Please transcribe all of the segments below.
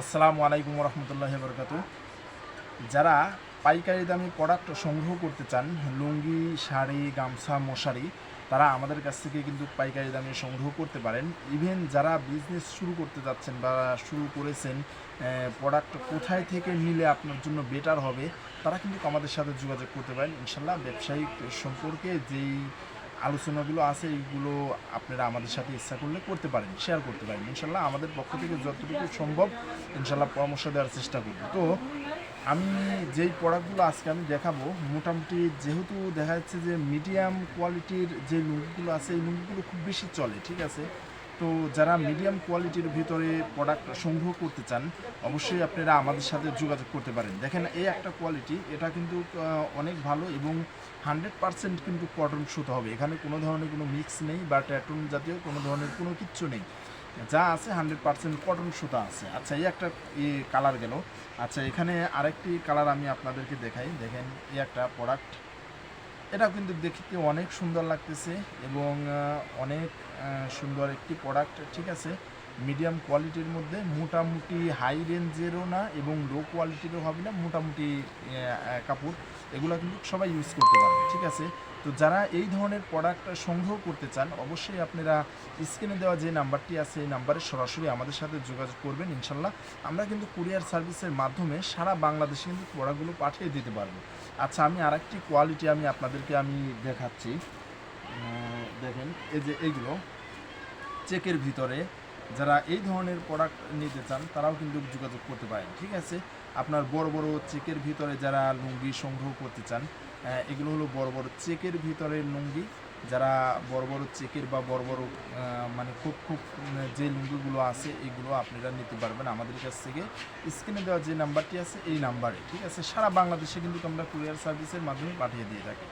আসসালামু আলাইকুম রহমতুল্লাহ বরকাত যারা পাইকারি দামি প্রোডাক্ট সংগ্রহ করতে চান, লুঙ্গি, শাড়ি, গামছা, মশারি, তারা আমাদের কাছ থেকে কিন্তু পাইকারি দামে সংগ্রহ করতে পারেন। ইভেন যারা বিজনেস শুরু করতে যাচ্ছেন বা শুরু করেছেন প্রোডাক্ট কোথায় থেকে নিলে আপনার জন্য বেটার হবে, তারা কিন্তু আমাদের সাথে যোগাযোগ করতে পারেন। ইনশাল্লাহ ব্যবসায়িক সম্পর্কে যেই আলোচনাগুলো আছে এইগুলো আপনারা আমাদের সাথে ইচ্ছা করলে করতে পারেন শেয়ার করতে পারেন। ইনশাল্লাহ আমাদের পক্ষ থেকে যতটুকু সম্ভব ইনশাল্লাহ পরামর্শ দেওয়ার চেষ্টা করব। তো আমি যেই প্রোডাক্টগুলো আজকে আমি দেখাবো, মোটামুটি যেহেতু দেখা যাচ্ছে যে মিডিয়াম কোয়ালিটির যে লুঙ্গিগুলো আছে, এই লুঙ্গিগুলো খুব বেশি চলে, ঠিক আছে? তো যারা মিডিয়াম কোয়ালিটির ভিতরে প্রোডাক্ট সংগ্রহ করতে চান, অবশ্যই আপনারা আমাদের সাথে যোগাযোগ করতে পারেন। দেখেন, এই একটা কোয়ালিটি এটা কিন্তু অনেক ভালো এবং হান্ড্রেড পার্সেন্ট কিন্তু কটন সুতো হবে। এখানে কোনো ধরনের কোনো মিক্স নেই বা ট্যাটন জাতীয় কোনো ধরনের কোনো কিচ্ছু নেই। যা আছে হান্ড্রেড পার্সেন্ট কটন সুতা আছে। আচ্ছা এই একটা কালার গেল। আচ্ছা এখানে আরেকটি কালার আমি আপনাদেরকে দেখাই। দেখেন, এই একটা প্রোডাক্ট এটাও কিন্তু দেখতে অনেক সুন্দর লাগতেছে এবং অনেক সুন্দর একটি প্রোডাক্ট ঠিক আছে? মিডিয়াম কোয়ালিটির মধ্যে মোটামুটি হাই রেঞ্জেরও না এবং লো কোয়ালিটিরও হবে না, মোটামুটি কাপড়। এগুলো কিন্তু সবাই ইউজ করতে পারবে, ঠিক আছে? তো যারা এই ধরনের প্রোডাক্ট সংগ্রহ করতে চান, অবশ্যই আপনারা স্ক্রিনে দেওয়া যে নাম্বারটি আছে, এই নাম্বারে সরাসরি আমাদের সাথে যোগাযোগ করবেন, ইনশাল্লাহ। আমরা কিন্তু কুরিয়ার সার্ভিসের মাধ্যমে সারা বাংলাদেশে কিন্তু প্রোডাক্টগুলো পাঠিয়ে দিতে পারব। আচ্ছা আমি আরেকটি কোয়ালিটি আমি আপনাদেরকে আমি দেখাচ্ছি। দেখেন, এই যে এইগুলো চেকের ভিতরে যারা এই ধরনের প্রোডাক্ট নিতে চান, তারাও কিন্তু যোগাযোগ করতে পারেন, ঠিক আছে? আপনার বড় বড় চেকের ভিতরে যারা লুঙ্গি সংগ্রহ করতে চান এগুলো হলো বড় বড় চেকের ভিতরে লুঙ্গি যারা বড় বড় চেকের বা বড় বড় মানে খুব খুব যে লুঙ্গিগুলো আছে, এগুলো আপনারা নিতে পারবেন। আমাদের কাছ থেকে স্ক্রিনে দেওয়া যে নাম্বারটি আছে, এই নাম্বারে, ঠিক আছে? সারা বাংলাদেশে কিন্তু আমরা কুরিয়ার সার্ভিসের মাধ্যমে পাঠিয়ে দিয়ে থাকি।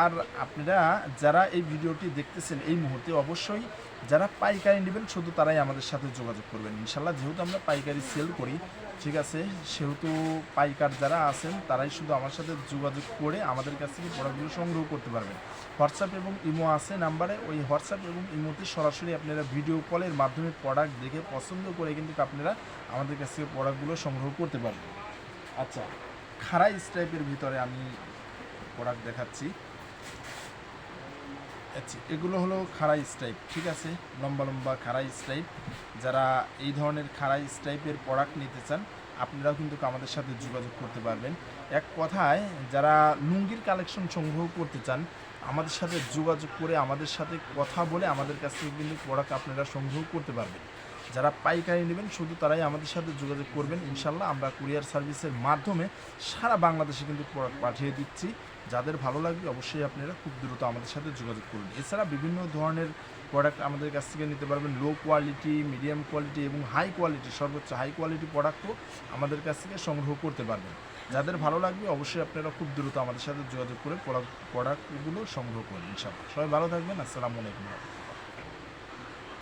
আর আপনারা যারা এই ভিডিওটি দেখতেছেন এই মুহূর্তে, অবশ্যই যারা পাইকারি নেবেন, শুধু তারাই আমাদের সাথে যোগাযোগ করবেন। ইনশাল্লাহ যেহেতু আমরা পাইকারি সেল করি ঠিক আছে, সেহেতু পাইকার যারা আছেন, তারাই শুধু আমার সাথে যোগাযোগ করে আমাদের কাছ থেকে প্রোডাক্টগুলো সংগ্রহ করতে পারবেন। হোয়াটসঅ্যাপ এবং ইমো আছে নাম্বারে, ওই হোয়াটসঅ্যাপ এবং ইমোতে সরাসরি আপনারা ভিডিও কলের মাধ্যমে প্রোডাক্ট দেখে পছন্দ করে কিন্তু আপনারা আমাদের কাছ থেকে প্রোডাক্টগুলো সংগ্রহ করতে পারবেন। আচ্ছা খাড়াই স্টাইপের ভিতরে আমি প্রোডাক্ট দেখাচ্ছি। আচ্ছা এগুলো হলো খাড়াই স্টাইপ, ঠিক আছে? লম্বা লম্বা খাড়াই স্টাইপ। যারা এই ধরনের খাড়াই স্টাইপের প্রোডাক্ট নিতে চান, আপনারাও কিন্তু আমাদের সাথে যোগাযোগ করতে পারবেন। এক কথায়, যারা লুঙ্গির কালেকশন সংগ্রহ করতে চান, আমাদের সাথে যোগাযোগ করে আমাদের সাথে কথা বলে আমাদের কাছ থেকে কিন্তু প্রোডাক্ট আপনারা সংগ্রহ করতে পারবেন। যারা পাইকারি নেবেন, শুধু তারাই আমাদের সাথে যোগাযোগ করবেন। ইনশাল্লাহ আমরা কুরিয়ার সার্ভিসের মাধ্যমে সারা বাংলাদেশে কিন্তু প্রোডাক্ট পাঠিয়ে দিচ্ছি। যাদের ভালো লাগবে অবশ্যই আপনারা খুব দ্রুত আমাদের সাথে যোগাযোগ করুন। এছাড়া বিভিন্ন ধরনের প্রোডাক্ট আমাদের কাছ থেকে নিতে পারবেন। লো কোয়ালিটি মিডিয়াম কোয়ালিটি এবং হাই কোয়ালিটি সর্বোচ্চ হাই কোয়ালিটি প্রোডাক্টও আমাদের কাছ থেকে সংগ্রহ করতে পারবেন। যাদের ভালো লাগবে অবশ্যই আপনারা খুব দ্রুত আমাদের সাথে যোগাযোগ করে প্রোডাক্ট প্রোডাক্টগুলো সংগ্রহ করুন ইনশাআল্লাহ। সবাই ভালো থাকবেন। আসসালামু আলাইকুম।